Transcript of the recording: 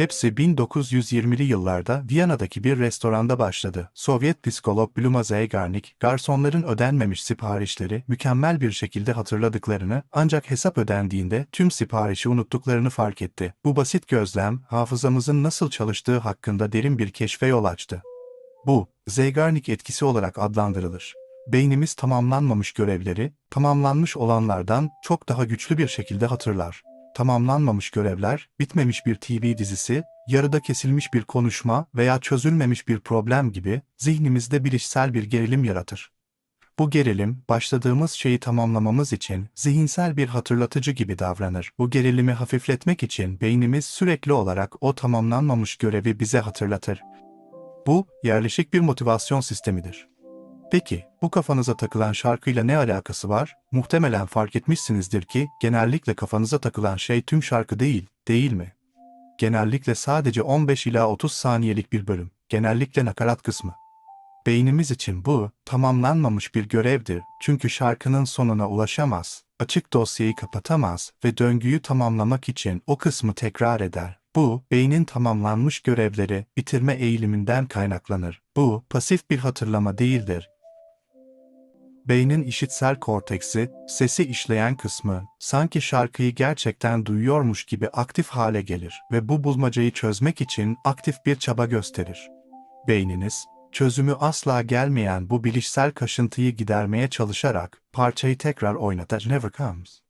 Hepsi 1920'li yıllarda Viyana'daki bir restoranda başladı. Sovyet psikolog Bluma Zeigarnik, garsonların ödenmemiş siparişleri mükemmel bir şekilde hatırladıklarını ancak hesap ödendiğinde tüm siparişi unuttuklarını fark etti. Bu basit gözlem, hafızamızın nasıl çalıştığı hakkında derin bir keşfe yol açtı. Bu, Zeigarnik etkisi olarak adlandırılır. Beynimiz tamamlanmamış görevleri, tamamlanmış olanlardan çok daha güçlü bir şekilde hatırlar. Tamamlanmamış görevler, bitmemiş bir TV dizisi, yarıda kesilmiş bir konuşma veya çözülmemiş bir problem gibi zihnimizde bilişsel bir gerilim yaratır. Bu gerilim, başladığımız şeyi tamamlamamız için zihinsel bir hatırlatıcı gibi davranır. Bu gerilimi hafifletmek için beynimiz sürekli olarak o tamamlanmamış görevi bize hatırlatır. Bu, yerleşik bir motivasyon sistemidir. Peki, bu kafanıza takılan şarkıyla ne alakası var? Muhtemelen fark etmişsinizdir ki, genellikle kafanıza takılan şey tüm şarkı değil, değil mi? Genellikle sadece 15 ila 30 saniyelik bir bölüm, genellikle nakarat kısmı. Beynimiz için bu, tamamlanmamış bir görevdir çünkü şarkının sonuna ulaşamaz, açık dosyayı kapatamaz ve döngüyü tamamlamak için o kısmı tekrar eder. Bu, beynin tamamlanmış görevleri bitirme eğiliminden kaynaklanır. Bu, pasif bir hatırlama değildir. Beynin işitsel korteksi, sesi işleyen kısmı, sanki şarkıyı gerçekten duyuyormuş gibi aktif hale gelir ve bu bulmacayı çözmek için aktif bir çaba gösterir. Beyniniz, çözümü asla gelmeyen bu bilişsel kaşıntıyı gidermeye çalışarak parçayı tekrar oynatır. Never comes.